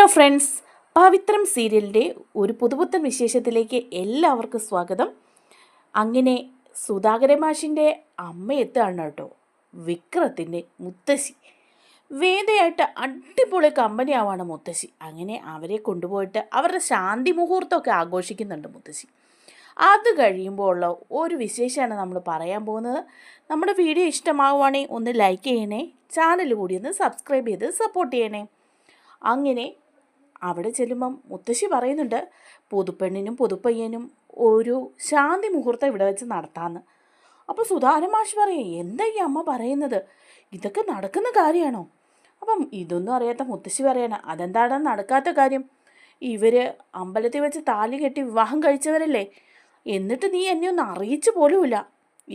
Hello friends പവിത്രം സീരിയലിന്റെ ഒരു പുതുപുത്തൻ വിശേഷത്തിലേക്ക് എല്ലാവർക്കും സ്വാഗതം. അങ്ങനെ സുധാകര മാഷിന്റെ അമ്മ എത്തുകയാണ് കേട്ടോ. വിക്രത്തിന്റെ മുത്തശ്ശി. വേദയായിട്ട് അടിപൊളി കമ്പനി ആവാണ് മുത്തശ്ശി. അങ്ങനെ അവരെ കൊണ്ടുപോയിട്ട് അവരുടെ ശാന്തി മുഹൂർത്തമൊക്കെ ആഘോഷിക്കുന്നുണ്ട് മുത്തശ്ശി. അത് കഴിയുമ്പോൾ ഉള്ള ഒരു വിശേഷമാണ് നമ്മൾ പറയാൻ പോകുന്നത്. നമ്മുടെ വീഡിയോ ഇഷ്ടമാവുകയാണെങ്കിൽ ഒന്ന് ലൈക്ക് ചെയ്യണേ ചാനൽ കൂടി ഒന്ന് സബ്സ്ക്രൈബ് ചെയ്ത് സപ്പോർട്ട് ചെയ്യണേ. അങ്ങനെ അവിടെ ചെല്ലുമ്പം മുത്തശ്ശി പറയുന്നുണ്ട് പുതുപ്പെണ്ണിനും പുതുപ്പയ്യനും ഒരു ശാന്തി മുഹൂർത്തം ഇവിടെ വെച്ച് നടത്താമെന്ന് അപ്പോൾ സുധാരൻ മാഷ് പറയും എന്താ ഈ അമ്മ പറയുന്നത്? ഇതൊക്കെ നടക്കുന്ന കാര്യമാണോ അപ്പം ഇതൊന്നും അറിയാത്ത മുത്തശ്ശി പറയണ അതെന്താണ് നടക്കാത്ത കാര്യം? ഇവർ അമ്പലത്തിൽ വെച്ച് താലി കെട്ടി വിവാഹം കഴിച്ചവരല്ലേ? എന്നിട്ട് നീ എന്നെ ഒന്ന് അറിയിച്ചു പോലുമില്ല.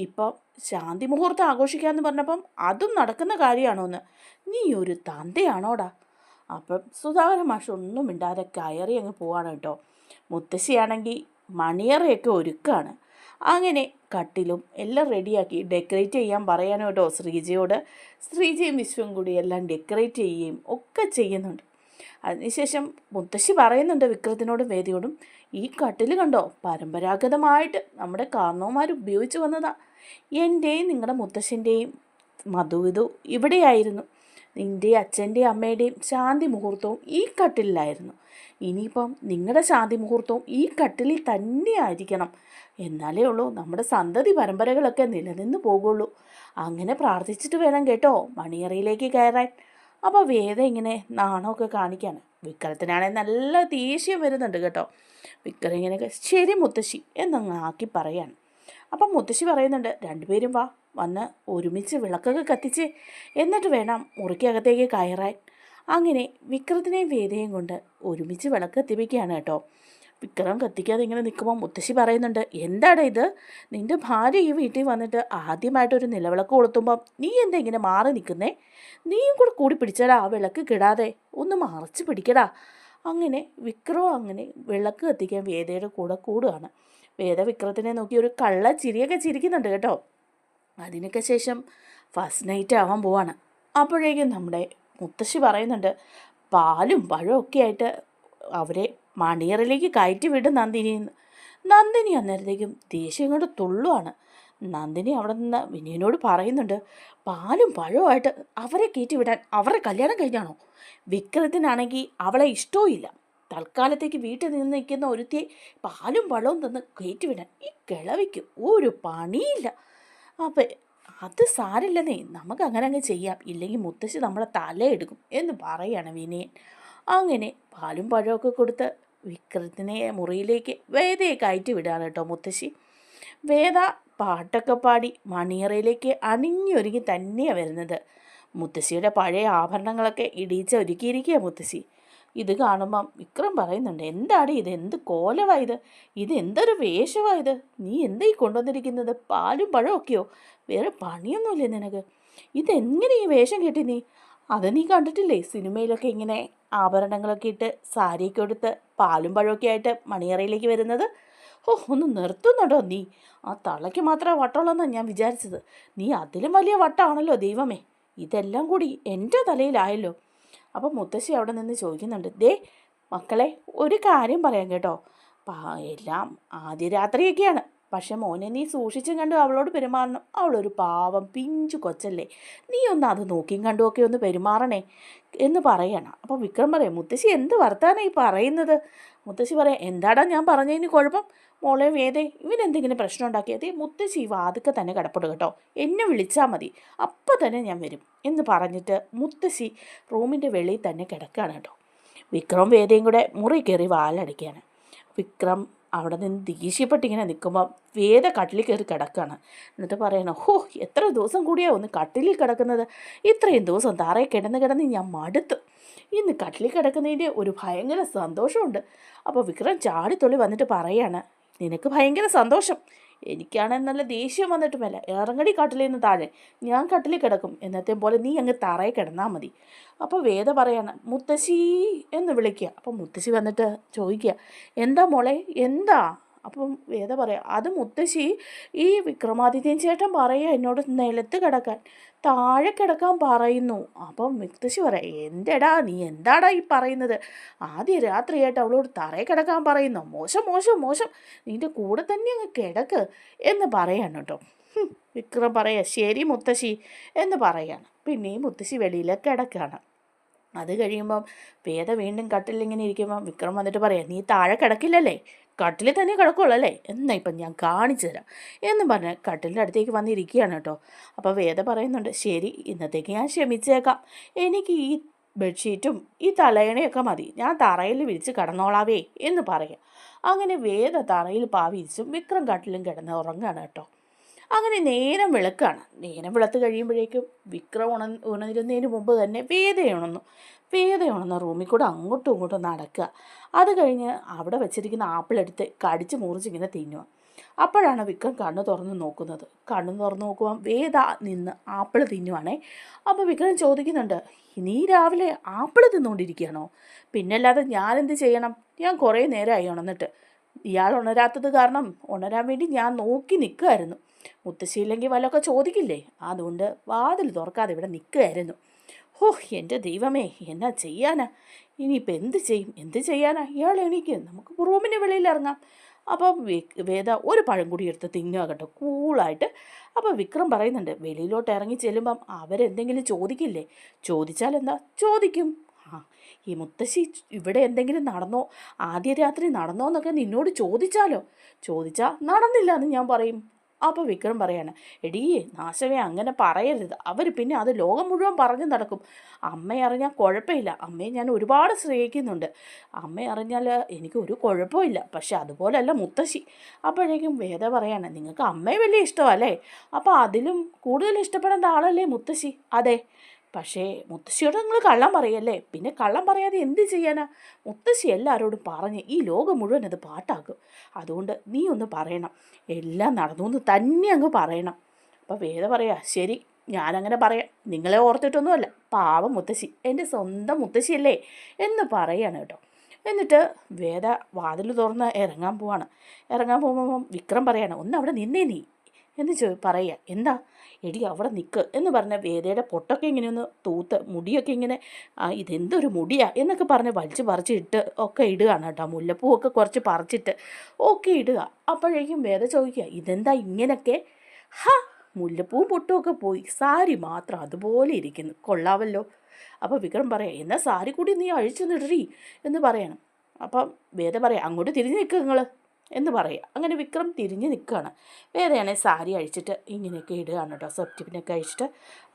ഇപ്പം ശാന്തി മുഹൂർത്തം ആഘോഷിക്കാമെന്ന് പറഞ്ഞപ്പം അതും നടക്കുന്ന കാര്യമാണോ എന്ന് നീ ഒരു തന്തയാണോടാ? അപ്പം സുധാകരൻ മാഷ് ഒന്നും മിണ്ടാതെ കയറി അങ്ങ് പോവാണ് കേട്ടോ. മുത്തശ്ശിയാണെങ്കിൽ മണിയറയൊക്കെ ഒരുക്കാണ്. അങ്ങനെ കട്ടിലും എല്ലാം റെഡിയാക്കി ഡെക്കറേറ്റ് ചെയ്യാൻ പറയാനോ കേട്ടോ ശ്രീജയോട്. ശ്രീജയും വിശ്വം കൂടി എല്ലാം ഡെക്കറേറ്റ് ചെയ്യുകയും ഒക്കെ ചെയ്യുന്നുണ്ട്. അതിനുശേഷം മുത്തശ്ശി പറയുന്നുണ്ട് വിക്രത്തിനോടും വേദിയോടും ഈ കട്ടിൽ കണ്ടോ പരമ്പരാഗതമായിട്ട് നമ്മുടെ കാരണവന്മാർ ഉപയോഗിച്ച് വന്നതാണ് എന്റെയും നിങ്ങളുടെ മുത്തശ്ശന്റെയും മധുവിധു ഇവിടെയായിരുന്നു. നിന്റെ അച്ഛന്റെയും അമ്മയുടെയും ശാന്തി മുഹൂർത്തവും ഈ കട്ടിലായിരുന്നു ഇനിയിപ്പം നിങ്ങളുടെ ശാന്തി മുഹൂർത്തവും ഈ കട്ടിലിൽ തന്നെയായിരിക്കണം എന്നാലേ ഉള്ളൂ നമ്മുടെ സന്തതി പരമ്പരകളൊക്കെ നിലനിന്ന് പോകുള്ളൂ. അങ്ങനെ പ്രാർത്ഥിച്ചിട്ട് വേണം കേട്ടോ മണിയറയിലേക്ക് കയറാൻ. അപ്പോൾ വേദ ഇങ്ങനെ നാണമൊക്കെ കാണിക്കാണ്. വിക്രത്തിനാണെങ്കിൽ നല്ല ദേഷ്യം വരുന്നുണ്ട് കേട്ടോ. വിക്രം ഇങ്ങനെയൊക്കെ ശരി മുത്തശ്ശി എന്നങ്ങ് ആക്കി പറയാണ്. അപ്പം മുത്തശ്ശി പറയുന്നുണ്ട് രണ്ടുപേരും വാ വന്ന് ഒരുമിച്ച് വിളക്കൊക്കെ കത്തിച്ച് എന്നിട്ട് വേണം മുറിക്കകത്തേക്ക് കയറാൻ. അങ്ങനെ വിക്രത്തിനെയും വേദയും കൊണ്ട് ഒരുമിച്ച് വിളക്ക് കത്തിപ്പിക്കുകയാണ് കേട്ടോ. വിക്രം കത്തിക്കാതെ ഇങ്ങനെ നിൽക്കുമ്പോൾ മുത്തശ്ശി പറയുന്നുണ്ട് എന്താണ് ഇത്? നിന്റെ ഭാര്യ ഈ വീട്ടിൽ വന്നിട്ട് ആദ്യമായിട്ടൊരു നിലവിളക്ക് കൊളുത്തുമ്പം നീ എന്താ ഇങ്ങനെ മാറി നിൽക്കുന്നേ? നീയും കൂടെ കൂടി പിടിച്ചടാ ആ വിളക്ക് കിടാതെ. ഒന്ന് മറച്ച് പിടിക്കടാ. അങ്ങനെ വിക്രവും അങ്ങനെ വിളക്ക് കത്തിക്കാൻ വേദയുടെ കൂടെ കൂടുകയാണ്. വേദ വിക്രത്തിനെ നോക്കി ഒരു കള്ള ചിരിയൊക്കെ ചിരിക്കുന്നുണ്ട് കേട്ടോ. അതിനൊക്കെ ശേഷം ഫസ്റ്റ് നൈറ്റ് ആവാൻ പോവാണ്. അപ്പോഴേക്കും നമ്മുടെ മുത്തശ്ശി പറയുന്നുണ്ട് പാലും പഴവും ഒക്കെ ആയിട്ട് അവരെ മണിയറിലേക്ക് കയറ്റി വിടും നന്ദിനി നന്ദിനി അന്നേരത്തേക്കും ദേഷ്യം കൊണ്ട് തുള്ളുവാണ്. നന്ദിനി അവിടെ നിന്ന് വിനയനോട് പറയുന്നുണ്ട് പാലും പഴവുമായിട്ട് അവരെ കയറ്റി വിടാൻ അവരുടെ കല്യാണം കഴിഞ്ഞാണോ? വിക്രത്തിനാണെങ്കിൽ അവളെ ഇഷ്ടവും തൽക്കാലത്തേക്ക് വീട്ടിൽ നിന്ന് നിൽക്കുന്ന ഒരുത്തിയെ പാലും പഴവും തന്ന് കയറ്റി വിടാൻ ഈ കിളവിക്ക് ഒരു പണിയില്ല. അപ്പം അത് സാരില്ലെന്നേ. നമുക്ക് അങ്ങനെ അങ്ങ് ചെയ്യാം. ഇല്ലെങ്കിൽ മുത്തശ്ശി നമ്മളെ തലയെടുക്കും എന്ന് പറയാണ് വിനയൻ. അങ്ങനെ പാലും പഴമൊക്കെ കൊടുത്ത് വിക്രത്തിനെ മുറിയിലേക്ക് വേദയെ കയറ്റി വിടാണ് കേട്ടോ മുത്തശ്ശി. വേദ പാട്ടൊക്കെ പാടി മണിയറയിലേക്ക് അണിഞ്ഞൊരുങ്ങി തന്നെയാണ് വരുന്നത്. മുത്തശ്ശിയുടെ പഴയ ആഭരണങ്ങളൊക്കെ ഇടിയിച്ച ഒരുക്കിയിരിക്കുക മുത്തശ്ശി. ഇത് കാണുമ്പം വിക്രം പറയുന്നുണ്ട് എന്താണ് ഇത്? എന്ത് കോലവാ ഇത്? ഇത് എന്തൊരു വേഷമായത് നീ എന്താ ഈ കൊണ്ടുവന്നിരിക്കുന്നത്? പാലും പഴമൊക്കെയോ വേറെ പണിയൊന്നുമില്ലേ നിനക്ക്? ഇതെങ്ങനെ ഈ വേഷം കെട്ടി നീ? അത് നീ കണ്ടിട്ടില്ലേ? സിനിമയിലൊക്കെ ഇങ്ങനെ ആഭരണങ്ങളൊക്കെ ഇട്ട് സാരിയൊക്കെ എടുത്ത് പാലും പഴമൊക്കെ ആയിട്ട് മണിയറയിലേക്ക് വരുന്നത്? ഓ ഒന്ന് നിർത്തുന്നുണ്ടോ നീ? ആ തളയ്ക്ക് മാത്രമേ വട്ടമുള്ളെന്നാണ് ഞാൻ വിചാരിച്ചത്. നീ അതിലും വലിയ വട്ടമാണല്ലോ ദൈവമേ. ഇതെല്ലാം കൂടി എന്റെ തലയിലായല്ലോ. അപ്പം മുത്തശ്ശി അവിടെ നിന്ന് ചോദിക്കുന്നുണ്ട് ദേ മക്കളെ ഒരു കാര്യം പറയാം കേട്ടോ. എല്ലാം ആദ്യ രാത്രിയൊക്കെയാണ്. പക്ഷെ മോനെ നീ സൂക്ഷിച്ചും കണ്ടു അവളോട് പെരുമാറണം. അവളൊരു പാവം പിഞ്ചു കൊച്ചല്ലേ. നീ ഒന്ന് അത് നോക്കിയും കണ്ടുമൊക്കെ ഒന്ന് പെരുമാറണേ എന്ന് പറയണം. അപ്പോൾ വിക്രം പറയും മുത്തശ്ശി എന്ത് വർത്താനം ഈ പറയുന്നത്? മുത്തശ്ശി പറയാം എന്താടാ ഞാൻ പറഞ്ഞതിന് കുഴപ്പം? മോളെ വേദേ ഇവൻ എന്തെങ്കിലും പ്രശ്നം ഉണ്ടാക്കിയത് മുത്തശ്ശി വാതുക്കെ തന്നെ കിടപ്പുണ്ട് കേട്ടോ. എന്നെ വിളിച്ചാൽ മതി. അപ്പം തന്നെ ഞാൻ വരും. എന്ന് പറഞ്ഞിട്ട് മുത്തശ്ശി റൂമിന്റെ വെളിയിൽ തന്നെ കിടക്കുകയാണ് കേട്ടോ. വിക്രം വേദയും കൂടെ മുറി കയറി വാലടിക്കുകയാണ് വിക്രം അവിടെ നിന്ന് ദേഷ്യപ്പെട്ടിങ്ങനെ നിൽക്കുമ്പോൾ വേദ കട്ടിലിൽ കയറി കിടക്കുകയാണ് എന്നിട്ട് പറയണം ഹോ എത്ര ദിവസം കൂടിയാ ഒന്ന് കട്ടിലിൽ കിടക്കുന്നത്? ഇത്രയും ദിവസം തറയിൽ കിടന്ന് കിടന്ന് ഞാൻ മടുത്തു. ഇന്ന് കട്ടിലിൽ കിടക്കുന്നതിന്റെ ഒരു ഭയങ്കര സന്തോഷമുണ്ട്. അപ്പോൾ വിക്രം ചാടിത്തുള്ളി വന്നിട്ട് പറയാണ് നിനക്ക് ഭയങ്കര സന്തോഷം. എനിക്കാണെങ്കിൽ നല്ല ദേഷ്യം വന്നിട്ടുമല്ല ഇറങ്ങടി കട്ടിലിൽ നിന്ന് താഴെ. ഞാൻ കട്ടിലിൽ കിടക്കും. എന്നത്തെ പോലെ നീ അങ്ങ് തറയിൽ കിടന്നാൽ മതി. അപ്പോൾ വേദ പറയാണ് മുത്തശ്ശി എന്ന് വിളിക്കുക. അപ്പോൾ മുത്തശ്ശി വന്നിട്ട് ചോദിക്കുക എന്താ മോളെ? എന്താ? അപ്പം വേദ പറയാം അത് മുത്തശ്ശി ഈ വിക്രമാദിത്യൻ ചേട്ടൻ പറയുക എന്നോട് നിലത്ത് കിടക്കാൻ താഴെ കിടക്കാൻ പറയുന്നു. അപ്പം മുത്തശ്ശി പറയാം എന്തെടാ നീ എന്താടാ ഈ പറയുന്നത്? ആദ്യ രാത്രിയായിട്ട് അവളോട് തറയെ കിടക്കാൻ പറയുന്നു മോശം മോശം മോശം നിന്റെ കൂടെ തന്നെ അങ്ങ് കിടക്ക് എന്ന് പറയാണ് കേട്ടോ. വിക്രം പറയാ ശരി മുത്തശ്ശി എന്ന് പറയാണ്. പിന്നെയും മുത്തശ്ശി വെളിയിലേക്ക് കിടക്കുകയാണ് അത് കഴിയുമ്പം വേദ വീണ്ടും കട്ടിലിങ്ങനെ ഇരിക്കുമ്പം വിക്രം വന്നിട്ട് പറയാം നീ താഴെ കിടക്കില്ലല്ലേ? കട്ടിലിൽ തന്നെ കിടക്കുള്ളൂ അല്ലേ എന്നാ ഇപ്പം ഞാൻ കാണിച്ചു തരാം. എന്നും പറഞ്ഞ് കട്ടിലിന്റെ അടുത്തേക്ക് വന്നിരിക്കുകയാണ് കേട്ടോ. അപ്പോൾ വേദ പറയുന്നുണ്ട് ശരി ഇന്നത്തേക്ക് ഞാൻ ക്ഷമിച്ചേക്കാം. എനിക്ക് ഈ ബെഡ്ഷീറ്റും ഈ തലയണയൊക്കെ മതി. ഞാൻ തറയിൽ വിരിച്ച് കിടന്നോളാവേ എന്ന് പറയാം. അങ്ങനെ വേദ തറയിൽ പാവിരിച്ചും വിക്രം കട്ടിലും കിടന്ന് ഉറങ്ങുകയാണ് കേട്ടോ. അങ്ങനെ നേരം വിളക്കാണ്. നേരം വിളത്ത് കഴിയുമ്പോഴേക്കും വിക്രം ഉണ ഉണരുന്നതിന് മുമ്പ് തന്നെ വേദയുണന്നു. വേദയുണന്ന റൂമിൽ കൂടെ അങ്ങോട്ടും ഇങ്ങോട്ടും നടക്കുക. അത് കഴിഞ്ഞ് അവിടെ വെച്ചിരിക്കുന്ന ആപ്പിളെടുത്ത് കടിച്ച് മുറിച്ചിങ്ങനെ തിന്നുക. അപ്പോഴാണ് വിക്രം കണ്ണ് തുറന്ന് നോക്കുന്നത്. കണ്ണ് തുറന്ന് നോക്കുമ്പോൾ വേദ നിന്ന് ആപ്പിൾ തിന്നുവാണേ. അപ്പോൾ വിക്രം ചോദിക്കുന്നുണ്ട് നീ രാവിലെ ആപ്പിൾ തിന്നുകൊണ്ടിരിക്കുകയാണോ? പിന്നല്ലാതെ ഞാനെന്ത് ചെയ്യണം? ഞാൻ കുറേ നേരമായി ഉണർന്നിട്ട്. ഇയാൾ ഉണരാത്തത് കാരണം ഉണരാൻ വേണ്ടി ഞാൻ നോക്കി നിൽക്കുമായിരുന്നു മുത്തശ്ശിയില്ലെങ്കിൽ വല്ലതൊക്കെ ചോദിക്കില്ലേ? അതുകൊണ്ട് വാതിൽ തുറക്കാതെ ഇവിടെ നിൽക്കുകയായിരുന്നു. ഹോ എന്റെ ദൈവമേ എന്നാ ചെയ്യാനാ? ഇനിയിപ്പോൾ എന്ത് ചെയ്യും? എന്ത് ചെയ്യാനാ? ഇയാൾ എണീക്ക്. നമുക്ക് റൂമിന്റെ വെളിയിൽ ഇറങ്ങാം. അപ്പോൾ വേദ ഒരു പഴം കൂടി എടുത്ത് തിന്നുക കേട്ടോ. കൂളായിട്ട്. അപ്പോൾ വിക്രം പറയുന്നുണ്ട് വെളിയിലോട്ട് ഇറങ്ങി ചെല്ലുമ്പം അവരെന്തെങ്കിലും ചോദിക്കില്ലേ? ചോദിച്ചാൽ എന്താ? ചോദിക്കും. ആ ഈ മുത്തശ്ശി ഇവിടെ എന്തെങ്കിലും നടന്നോ? ആദ്യ രാത്രി നടന്നോ എന്നൊക്കെ നിന്നോട് ചോദിച്ചാലോ? ചോദിച്ചാൽ നടന്നില്ല എന്ന് ഞാൻ പറയും. അപ്പോൾ വിക്രം പറയാണ് എടീ നാശമേ അങ്ങനെ പറയരുത്. അവർ പിന്നെ അത് ലോകം മുഴുവൻ പറഞ്ഞു നടക്കും. അമ്മ അറിഞ്ഞാൽ കുഴപ്പമില്ല. അമ്മയെ ഞാൻ ഒരുപാട് സ്നേഹിക്കുന്നുണ്ട്. അമ്മ അറിഞ്ഞാൽ എനിക്ക് ഒരു കുഴപ്പമില്ല പക്ഷെ അതുപോലല്ല മുത്തശ്ശി. അപ്പോഴേക്കും വേദ പറയാണ് നിങ്ങൾക്ക് അമ്മയെ വലിയ ഇഷ്ടമല്ലേ? അപ്പോൾ അതിലും കൂടുതൽ ഇഷ്ടപ്പെടേണ്ട ആളല്ലേ മുത്തശ്ശി? അതെ. പക്ഷേ മുത്തശ്ശിയോട് നിങ്ങൾ കള്ളം പറയല്ലേ? പിന്നെ കള്ളം പറയാതെ എന്ത് ചെയ്യാനാ? മുത്തശ്ശി എല്ലാവരോടും പറഞ്ഞ് ഈ ലോകം മുഴുവൻ അത് പാട്ടാക്കും. അതുകൊണ്ട് നീ ഒന്ന് പറയണം. എല്ലാം നടന്നു എന്ന് തന്നെ അങ്ങ് പറയണം. അപ്പോൾ വേദ പറയാ ശരി ഞാനങ്ങനെ പറയാം. നിങ്ങളെ ഓർത്തിട്ടൊന്നുമല്ല. പാവം മുത്തശ്ശി. എന്റെ സ്വന്തം മുത്തശ്ശിയല്ലേ? എന്ന് പറയാണ് കേട്ടോ. എന്നിട്ട് വേദ വാതിൽ തുറന്ന് ഇറങ്ങാൻ പോവാണ്. ഇറങ്ങാൻ പോകുമ്പോൾ വിക്രം പറയാണ് ഒന്ന് അവിടെ നിന്നേ നീ. എന്ന് ചോ പറയുക എന്താ? എടി അവിടെ നിൽക്ക് എന്ന് പറഞ്ഞ വേദയുടെ പൊട്ടൊക്കെ ഇങ്ങനെ ഒന്ന് തൂത്ത് മുടിയൊക്കെ ഇങ്ങനെ ഇതെന്തൊരു മുടിയാ എന്നൊക്കെ പറഞ്ഞ് വലിച്ച് പറിച്ച് ഇട്ട് ഒക്കെ ഇടുകയാണ് കേട്ടോ. മുല്ലപ്പൂവൊക്കെ കുറച്ച് പറിച്ചിട്ട് ഒക്കെ ഇടുക. അപ്പോഴേക്കും വേദ ചോദിക്കുക ഇതെന്താ ഇങ്ങനെയൊക്കെ? ഹാ മുല്ലപ്പൂവും പൊട്ടുമൊക്കെ പോയി. സാരി മാത്രം അതുപോലെ ഇരിക്കുന്നു. കൊള്ളാവല്ലോ. അപ്പോൾ വിക്രം പറയാം എന്നാൽ സാരി കൂടി നീ അഴിച്ചു നിടറി എന്ന് പറയണം. അപ്പം വേദ പറയാം അങ്ങോട്ട് തിരിഞ്ഞു നിൽക്കുക നിങ്ങൾ എന്ന് പറയുക. അങ്ങനെ വിക്രം തിരിഞ്ഞ് നിൽക്കുകയാണ്. വേദയാണെ സാരി അഴിച്ചിട്ട് ഇങ്ങനെയൊക്കെ ഇടുകയാണ് കേട്ടോ. സെപ്റ്റിപ്പിനൊക്കെ അഴിച്ചിട്ട്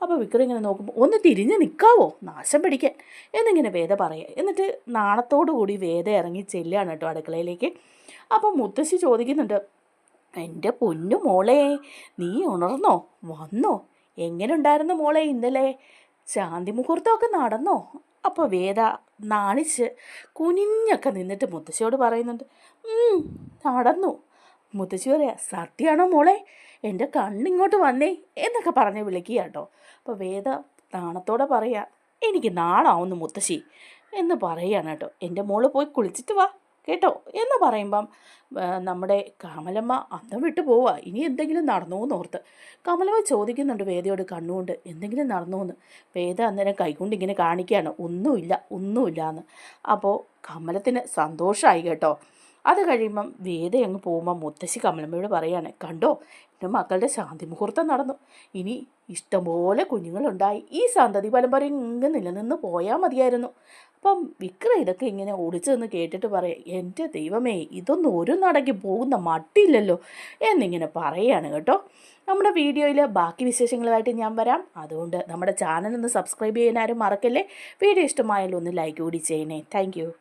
അപ്പോൾ വിക്രം ഇങ്ങനെ നോക്കുമ്പോൾ ഒന്ന് തിരിഞ്ഞ് നിൽക്കാവോ? നാശം പിടിക്കാൻ. എന്നിങ്ങനെ വേദ പറയുക. എന്നിട്ട് നാണത്തോടു കൂടി വേദ ഇറങ്ങി ചെല്ലുകയാണ് കേട്ടോ അടുക്കളയിലേക്ക്. അപ്പോൾ മുത്തശ്ശി ചോദിക്കുന്നുണ്ട് എന്റെ പൊന്നു മോളെ നീ ഉണർന്നോ? വന്നോ? എങ്ങനെ ഉണ്ടായിരുന്നു മോളെ ഇന്നലെ? ശാന്തി മുഹൂർത്തമൊക്കെ നടന്നോ? അപ്പോൾ വേദ നാണിച്ച് കുനിഞ്ഞൊക്കെ നിന്നിട്ട് മുത്തശ്ശിയോട് പറയുന്നുണ്ട് നടന്നു. മുത്തശ്ശി പറയാ സത്യാണോ മോളെ? എന്റെ കണ്ണിങ്ങോട്ട് വന്നേ എന്നൊക്കെ പറഞ്ഞ് വിളിക്കുക കേട്ടോ അപ്പോൾ വേദ നാണത്തോടെ പറയാ എനിക്ക് നാണാവുന്നു മുത്തശ്ശി എന്ന് പറയുകയാണ് കേട്ടോ എന്റെ മോൾ പോയി കുളിച്ചിട്ട് വാ. കേട്ടോ? എന്ന് പറയുമ്പം നമ്മുടെ കമലമ്മ അന്ന് വിട്ടു പോവുക ഇനി എന്തെങ്കിലും നടന്നോ എന്ന് ഓർത്ത്. കമലമ്മ ചോദിക്കുന്നുണ്ട് വേദയോട് കണ്ണുകൊണ്ട് എന്തെങ്കിലും നടന്നോ എന്ന് വേദ അന്നേരം കൈകൊണ്ട് ഇങ്ങനെ കാണിക്കുകയാണ് ഒന്നുമില്ല ഒന്നുമില്ല എന്ന് അപ്പോൾ കമലത്തിന് സന്തോഷമായി കേട്ടോ. അത് കഴിയുമ്പം വേദ അങ്ങ് പോകുമ്പോൾ മുത്തശ്ശി കമലമ്മയോട് പറയാണ് കണ്ടോ എന്റെ മക്കളുടെ ശാന്തി മുഹൂർത്തം നടന്നു. ഇനി ഇഷ്ടംപോലെ കുഞ്ഞുങ്ങളുണ്ടായി. ഈ സന്തതി പരമ്പരയും ഇങ്ങ് നിലനിന്ന് പോയാൽ മതിയായിരുന്നു. അപ്പം വിക്ര ഇതൊക്കെ ഇങ്ങനെ ഓടിച്ചെന്ന് കേട്ടിട്ട് പറയാം എന്റെ ദൈവമേ ഇതൊന്നും ഒരു നടക്കി പോകുന്ന മട്ടില്ലല്ലോ എന്നിങ്ങനെ പറയാണ് കേട്ടോ. നമ്മുടെ വീഡിയോയിൽ ബാക്കി വിശേഷങ്ങളുമായിട്ട് ഞാൻ വരാം. അതുകൊണ്ട് നമ്മുടെ ചാനൽ ഒന്ന് സബ്സ്ക്രൈബ് ചെയ്യാൻ ആരും മറക്കല്ലേ? വീഡിയോ ഇഷ്ടമായാലും ഒന്ന് ലൈക്ക് കൂടി ചെയ്യണേ. താങ്ക്